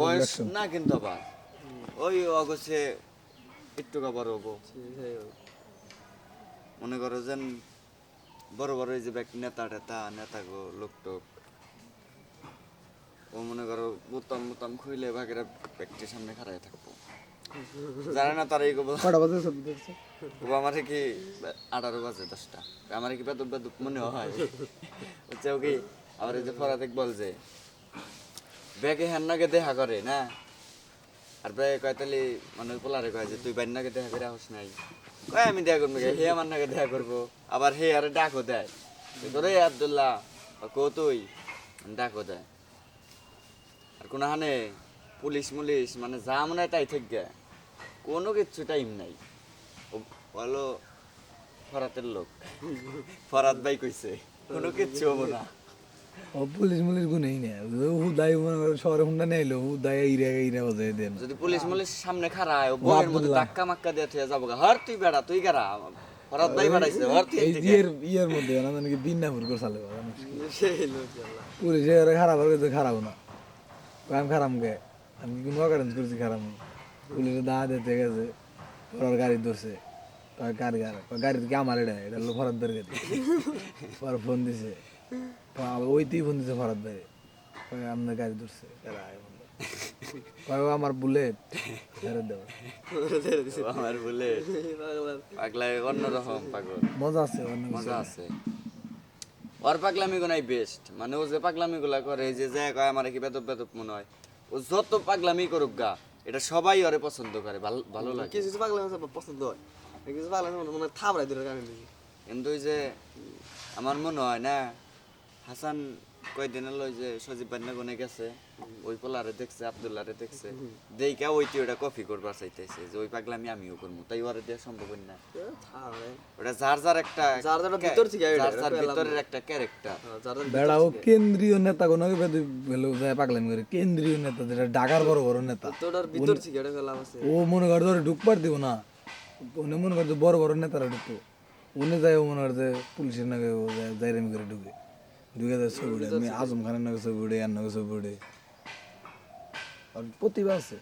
বয়স না কিন্তু আবার। ওই অগছে একটু আবার ওগো মনে করো যেন বড় বড় এই যে ব্যক্তি নেতা টেতা নেতা গো লোক টোক। ও মনে করো বোতাম বোতাম খুইলে বাকিরা সামনে খাড়াই থাকব। জানে না তারা এই কটা বাজে ও আমারে কি আঠারো বাজে দশটা। আমার কি বেদব বেদব মনে হয়? হচ্ছে কি আবার এই যে ফরাতেক বল যে ব্যাগে হ্যান নাগে দেখা করে, না? আর ব্যাগে কয় তালি মানে পোলারে কয় যে, তুই বাইর নাগে দেখা করে আসস নাই। কয়, আমি দেখা করব হে আমার নাগে দেখা করব। আবার হে আরে ডাকও দেয়। তোরে আবদুল্লাহ কো তুই? ডাকও দেয়। আর কোনো হানে পুলিশ মুলিশ মানে যা মনে হয় তাই থেকে কোনো কিচ্ছু টাইম নাই। বলো, ফরাতের লোক। ফরাত ভাই কইছে, কোনো কিচ্ছু হব না। ও পুলিশ মুলিশ গুনেই না হুদাই শহরে হুন্ডা নিয়ে এলো হুদাই ইরা ইরা বাজে দেন। যদি পুলিশ মুলিশ সামনে খাড়ায় ও বউয়ের মধ্যে। ধাক্কা মাক্কা দিয়ে থুয়ে যাব হর তুই বেড়া তুই গারা। ফরাত ভাই বেড়াইছে হর তুই ইয়ের ইয়ের মধ্যে না মানে কি দিন না ফুর করে চালে পুলিশে আরে খারাপ আর কিছু খারাপ না। আমি খারাপ গে আমি কোনো অকারেন্স করছি খারাপ? পুলিশে দা দিতে গেছে পর গাড়ি ধরছে। গাড়ি গাড়ি গাড়ি কি আমার এটা এটা হলো বের গাড়ি। পরে ফোন দিছে। পা- ওইতেই ফোন দিছে ফরাদ ভাই। আপনার গাড়ি ধরছে। এরা আয় বলল। কয় ও আমার বুলেট ফেরত দেবো ও আমার বলে পাগলা অন্যরকম পাগল। মজা আছে মজা আছে। ওর পাগলামি গুলাই বেস্ট মানে ও যে পাগলামি গুলা করে যে যায় কয় আমার কি বেদব বেদব মনে হয়? ও যত পাগলামি করুক গা এটা সবাই ওরে পছন্দ করে। ভালো ভালো লাগে। কিছু কিছু পাগলা আছে পছন্দ হয়। কিছু পাগলা আছে মনে হয় থাবড়াই দিলে গান কিন্তু ওই যে আমার মনে হয় না হাসান কয়দিন হলো ওই যে সজীব বান্না গনে গেছে ওই পোলারে দেখছে আব্দুল্লারে দেখছে দেইকা ওইটি ওটা কফি করবার চাইতেছে যে ওই পাগলামি আমিও করব তাই ওরে দেওয়া সম্ভব না। ওটা যার যার একটা যার যার ভিতর থেকে যার যার ভিতরের একটা ক্যারেক্টার যারা বেড়া ও কেন্দ্রীয় নেতা কোনো হলো যায় পাগলামি করে কেন্দ্রীয় নেতা যেটা ঢাকার বড় বড় নেতা। তোটার ভিতর থেকে এটা পেলাম আছে। ও মনে করে ধরে ঢুকবার দিব না। উনি মনে করে যে বড় বড় নেতারা ঢুকতো। উনি যায় ও মনে করে যে পুলিশের নাকি যায় জাইরামি করে ঢুকে। ঢুকে হাজার ছবি আমি আজম খানের নগে ছবি আর নাকি ছবি আর প্রতিভা আছে।